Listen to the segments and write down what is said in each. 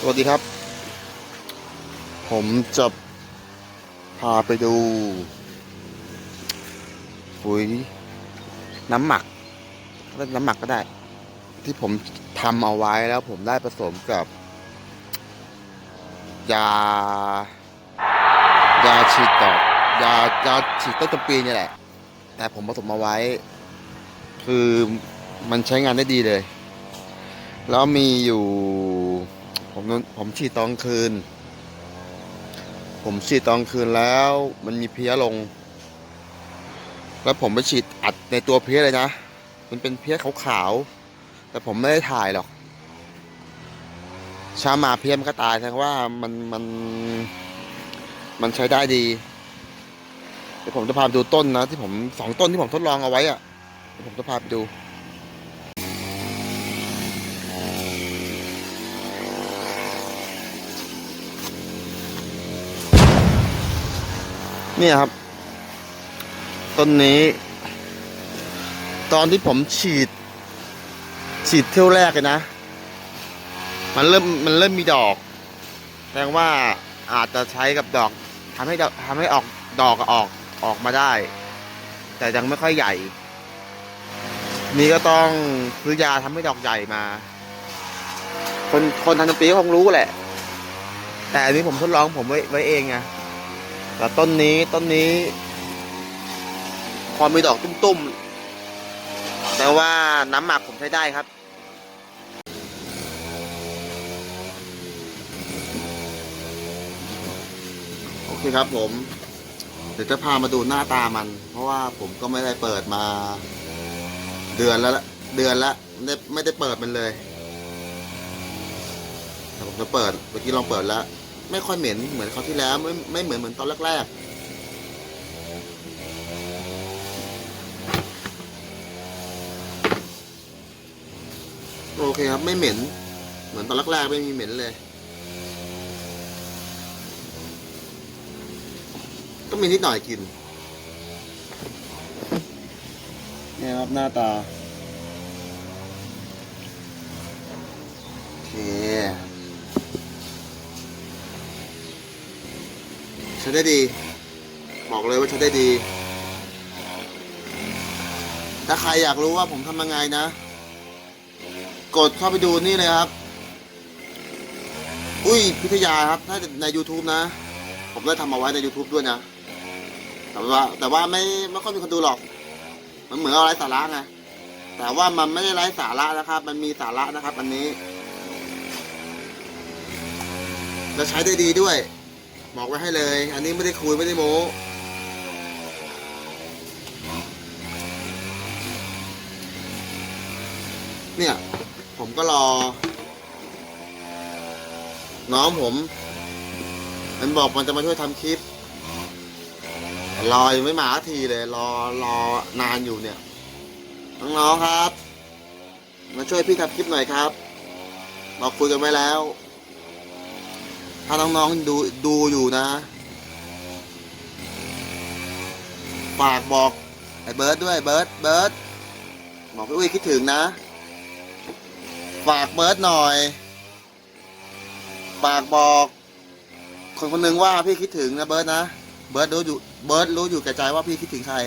สวัสดีครับ ผมจะพาไปดูปุ๋ยน้ำหมักเรียกน้ำหมักก็ได้ ที่ผมทำเอาไว้แล้วผมได้ผสมกับ ยา ยาฉีดดอกยายาฉีดต้นจำปีนี่แหละ แต่ผมผสมเอาไว้ คือมันใช้งานได้ดีเลย แล้วมีอยู่ ผมผมฉีดตอนกลางคืน ผมฉีดตอนกลางคืนแล้วมันมีเพี้ยลง แล้วผมไปฉีดอัดในตัวเพี้ยเลยนะ มันเป็นเพี้ยขาวๆ แต่ผมไม่ได้ถ่ายหรอกเช้ามาเพี้ยมันก็ตายแสดงว่ามันมัน มันใช้ได้ดีเดี๋ยวผมจะพาไปดูต้นนะ ที่ผมสองต้นที่ผมทดลองเอาไว้อะเดี๋ยวผมจะพาไปดู เนี่ยครับ ต้นนี้ ตอนที่ผมฉีด ฉีดเที่ยวแรกเลยนะ มันเริ่มมันเริ่มมีดอก แสดงว่าอาจจะใช้กับดอกทำให้ทำให้ออกดอกออกออกมาได้ แต่ยังไม่ค่อยใหญ่ นี่ก็ต้องซื้อยาทำให้ดอกใหญ่มา คนคนทำต้นปีก็คงรู้แหละ แต่อันนี้ผมทดลองผมไว้ไว้เองไง แต่ต้นนี้ต้นนี้พอมีดอกตุ้มๆ แต่ว่าน้ำหมักผมใช้ได้ครับโอเคครับผม เดี๋ยวจะพามาดูหน้าตามัน เพราะว่าผมก็ไม่ได้เปิดมา เดือนแล้วเดือนละไม่ได้ไม่ได้เปิดมันเลยแต่ผมจะเปิดเมื่อกี้ลองเปิดแล้ว ไม่ค่อยเหม็นเหมือนคราวที่แล้วไม่ไม่เหมือนเหมือนตอนแรกๆโอเคครับ ไม่เหม็น เหมือนตอนแรกๆไม่มีเหม็นเลย ก็มีนิดหน่อยกิน นี่ครับหน้าตา โอเค ใช้ได้ดี บอกเลยว่าใช้ได้ดี ถ้าใครอยากรู้ว่าผมทำยังไงนะ กดเข้าไปดูนี่เลยครับ อุ้ยพิทยาครับ ถ้าใน YouTube นะ ผมได้ทำเอาไว้ใน YouTube ด้วยนะ แต่ว่า แต่ว่าไม่ไม่ค่อยมีคนดูหรอก มันเหมือนเอาไร้สาระไง แต่ว่ามันไม่ได้ไร้สาระนะครับ มันมีสาระนะครับ อันนี้และใช้ได้ดีด้วย บอกไว้ให้เลย อันนี้ไม่ได้คุยไม่ได้โม้เนี่ย ผมก็รอ น้องผม มันบอกมันจะมาช่วยทำคลิป รอยังไม่มาทีเลย รอรอนานอยู่เนี่ย น้องๆครับ มาช่วยพี่ทำคลิปหน่อยครับ เราคุยกันไว้แล้ว ถ้าน้องๆดูดูอยู่นะ ฝากบอกไอ้เบิร์ดด้วยเบิร์ดเบิร์ดบอกพี่อุ้ยคิดถึงนะ ฝากเบิร์ดหน่อย ฝากบอก คนคนหนึ่งว่าพี่คิดถึงนะเบิร์ดนะ เบิร์ดรู้อยู่เบิร์ดรู้อยู่แก่ใจว่าพี่คิดถึงใคร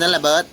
นั่นแหละเบิร์ด